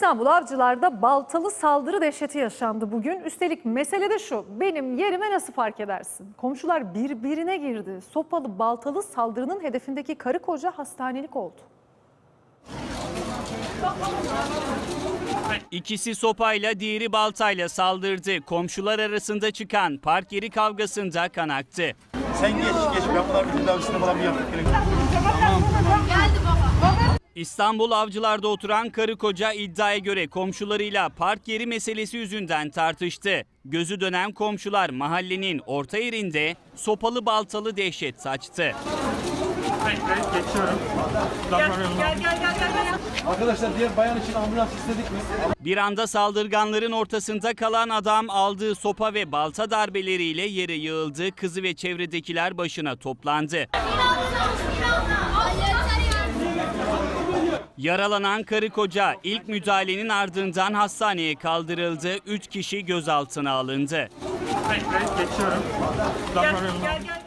İstanbul Avcılar'da baltalı saldırı dehşeti yaşandı bugün. Üstelik mesele de şu, benim yerime nasıl fark edersin? Komşular birbirine girdi. Sopalı baltalı saldırının hedefindeki karı koca hastanelik oldu. İkisi sopayla diğeri baltayla saldırdı. Komşular arasında çıkan park yeri kavgasında kan aktı. Sen geç geç ben bunlar bir tedavisine falan bir yaptık gerek. İstanbul Avcılar'da oturan karı koca iddiaya göre komşularıyla park yeri meselesi yüzünden tartıştı. Gözü dönen komşular mahallenin orta yerinde sopalı baltalı dehşet saçtı. Arkadaşlar diğer bayan için ambulans istedik mi? Bir anda saldırganların ortasında kalan adam aldığı sopa ve balta darbeleriyle yere yığıldı. Kızı ve çevredekiler başına toplandı. Yaralanan karı koca ilk müdahalenin ardından hastaneye kaldırıldı. 3 kişi gözaltına alındı. Geçiyorum. Gel, gel, gel.